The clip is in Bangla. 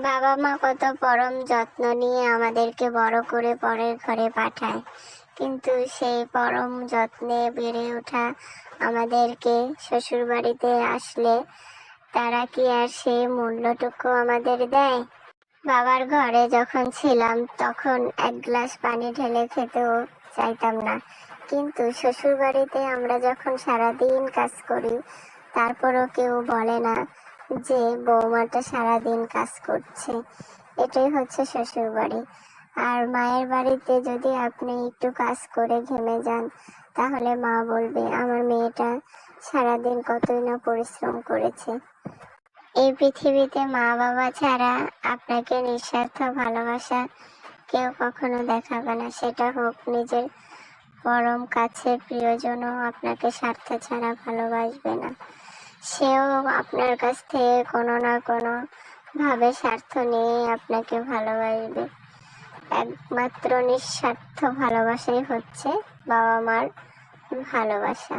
বাবা মা কত পরম যত্ন নিয়ে আমাদেরকে বড় করে পরের ঘরে পাঠায়। কিন্তু সেই পরম যত্নে বেড়ে ওঠা আমাদেরকে শ্বশুর বাড়িতে আসলে তারা কি আর সেই মূল্যটুকু আমাদের দেয়? বাবার ঘরে যখন ছিলাম, তখন এক গ্লাস পানি ঢেলে খেতেও চাইতাম না। কিন্তু শ্বশুর বাড়িতে আমরা যখন সারাদিন কাজ করি, তারপরও কেউ বলে না যে বৌমাটা সারাদিন কাজ করছে, এটাই হচ্ছে শ্বশুর বাড়ি আর মায়ের বাড়িতে যদি আপনি একটু কাজ করে ঘেমে যান, তাহলে মা বলবে, আমার মেয়েটা সারাদিন কতই না পরিশ্রম করেছে। এই পৃথিবীতে মা বাবা ছাড়া আপনাকে নিঃস্বার্থ ভালোবাসা কেউ কখনো দেখাবে না। সেটা হোক নিজের পরম কাছে প্রিয়জনও আপনাকে স্বার্থ ছাড়া ভালোবাসবে না। সেও আপনার কাছ থেকে কোনো না কোনো ভাবে স্বার্থ নিয়ে আপনাকে ভালোবাসবে। একমাত্র নিঃস্বার্থ ভালোবাসাই হচ্ছে বাবা মার ভালোবাসা।